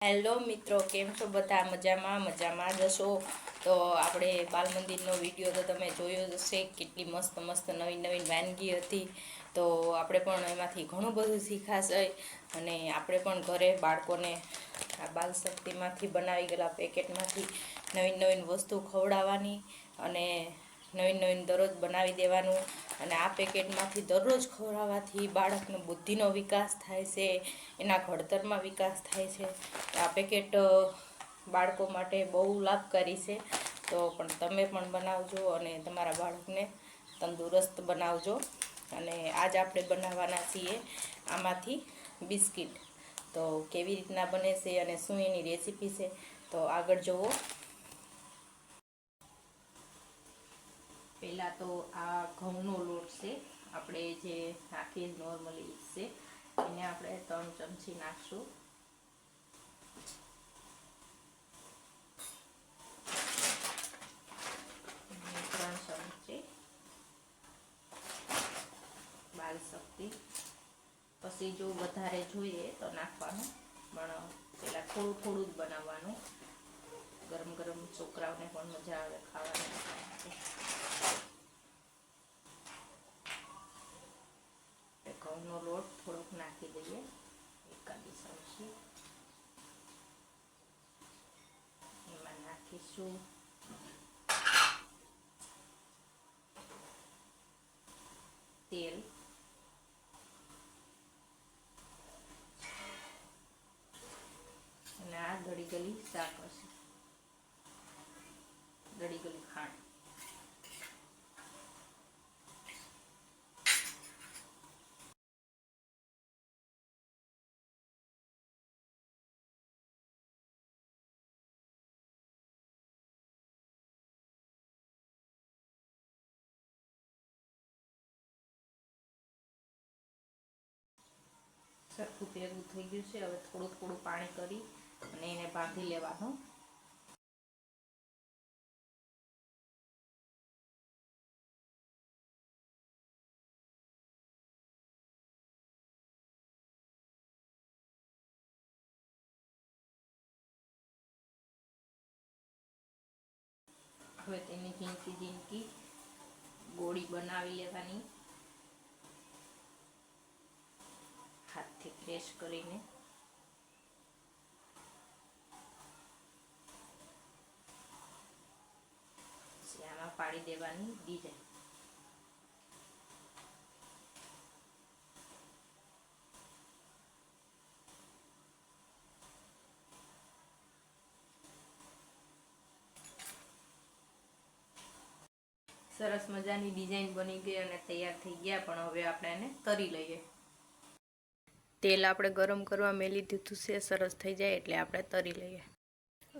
Hello મિત્રો, કેમ છો બધા? મજામાં મજામાં જ હશો? તો આપણે બાલ મંદિરનો વીડિયો તો તમે જોયો જ હશે, કેટલી મસ્ત મસ્ત નવી નવી વાનગી હતી. તો આપણે પણ એમાંથી ઘણું બધું શીખાશે અને આપણે પણ ઘરે બાળકોને આ બાલ શક્તિમાંથી બનાવી ગયેલા પેકેટમાંથી નવીન નવીન વસ્તુ ખવડાવવાની અને નવીન નવીન દરરોજ બનાવી દેવાનું અને આ પેકેટમાંથી દરરોજ ખવડાવવાથી બાળકનો બુદ્ધિનો વિકાસ થાય છે, એના ઘડતરમાં વિકાસ થાય છે. આ પેકેટ બાળકો માટે બહુ લાભકારી છે. તો પણ તમે પણ બનાવજો અને તમારા બાળકને તંદુરસ્ત બનાવજો. અને આજ આપણે બનાવવાના છીએ આમાંથી બિસ્કિટ. તો કેવી રીતના બને છે અને શું એની રેસીપી છે, તો આગળ જુઓ પહેલાં તો આ ઘઉંનો લોટ છે, આપણે જે નાખીએ નોર્મલી છે, એને આપણે ત્રણ ચમચી નાખશું. ત્રણ ચમચી બાલ શક્તિ. પછી જો વધારે જોઈએ તો નાખવાનું, પણ પહેલાં થોડું થોડું જ બનાવવાનું. ગરમ ગરમ છોકરાઓને પણ મજા આવે ખાવાની એટલે ઘઉંનો લોટ થોડોક નાખી દઈએ એકાદી ચમચી એમાં નાખીશું તેલ. અને આ ગળી ગલી શાક હશે. ગળી ગલી ખાંડ. સરખું ભેગું થઈ ગયું છે. હવે થોડું થોડું પાણી કરી અને એને બાંધી લેવાનું. હવે તેની ઝીણકી ઝીણકી ગોળી બનાવી લેવાની. પ્રેસ કરીને. આમાં પાડી દેવાની ડિઝાઇન સરસ મજાની ડિઝાઇન બની ગઈ અને તૈયાર થઈ ગયા, પણ હવે આપણે એને તરી લઈએ. તેલ આપણે ગરમ કરવા મેલી દીધું છે, સરસ થઈ જાય એટલે આપણે તરી લઈએ.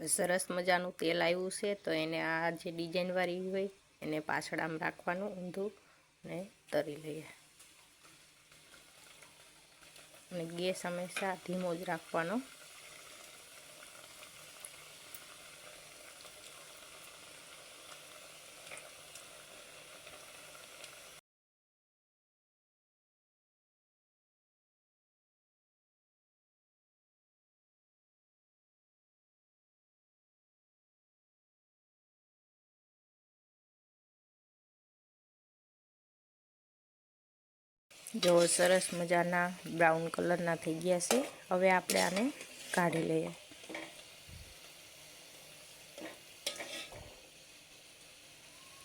સરસ મજાનું તેલ આવ્યું છે, તો એને આ જે ડિઝાઇનવાળી હોય, એને પાછળ આમ રાખવાનું ઊંધું ને તરી લઈએ. અને ગેસ હંમેશા ધીમો જ રાખવાનો. જો સરસ મજાના બ્રાઉન કલરના થઈ ગયા છે. હવે આપણે આને કાઢી લઈએ.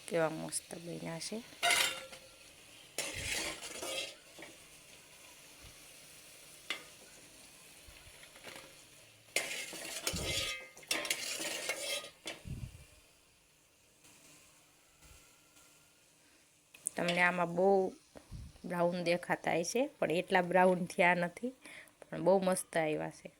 કેવા મસ્ત બન્યા છે. તમને આમાં બહુ બ્રાઉન દેખાતા હશે પણ એટલા બ્રાઉન થયા નથી પણ બહુ મસ્ત આવ્યા છે.